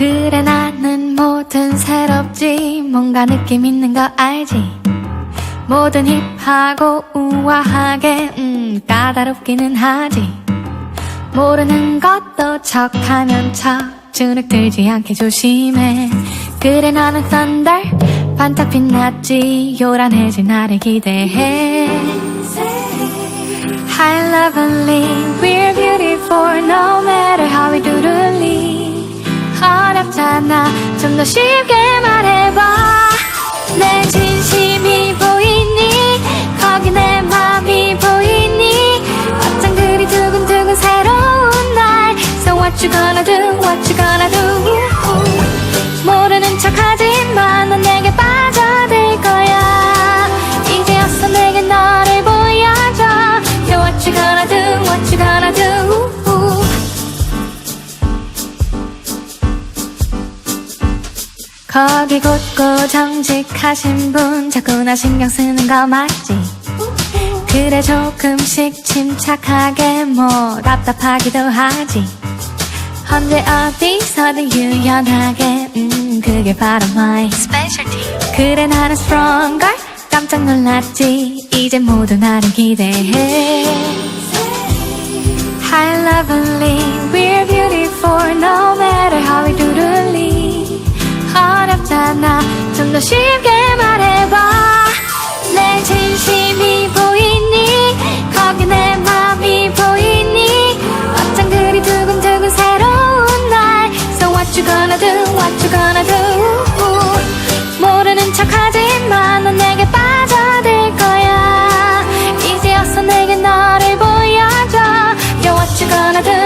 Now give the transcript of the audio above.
그래 나는 뭐든 새롭지. 뭔가 느낌 있는 거 알지? 뭐든 힙하고 우아하게 음 까다롭기는 하지. 모르는 것도 척하면 척 주눅 들지 않게 조심해. 그래 나는 thunder 반짝 빛났지. 요란해질 나를 기대해. High lovely we're beautiful no matter 좀 더 쉽게 말해봐. 내 진심이 보이니? 거기 내 맘이 보이니? 그리 두근두근 새로운 날? So what you gonna do? What you gonna do 거기 곧고 정직하신 분 자꾸나 신경 쓰는 거 맞지? 그래 조금씩 침착하게 뭐 답답하기도 하지. 언제 어디서든 유연하게 음 그게 바로 my specialty. 그래 나는 stronger 깜짝 놀랐지. 이제 모두 나를 기대해. High lovely 더 쉽게 말해봐 내 진심이 보이니 거기 내 맘이 보이니 어쩜 그리 두근두근 새로운 날 So what you gonna do what you gonna do 모르는 척하지만 넌 내게 빠져들 거야 이제였어 내게 너를 보여줘 do what you gonna do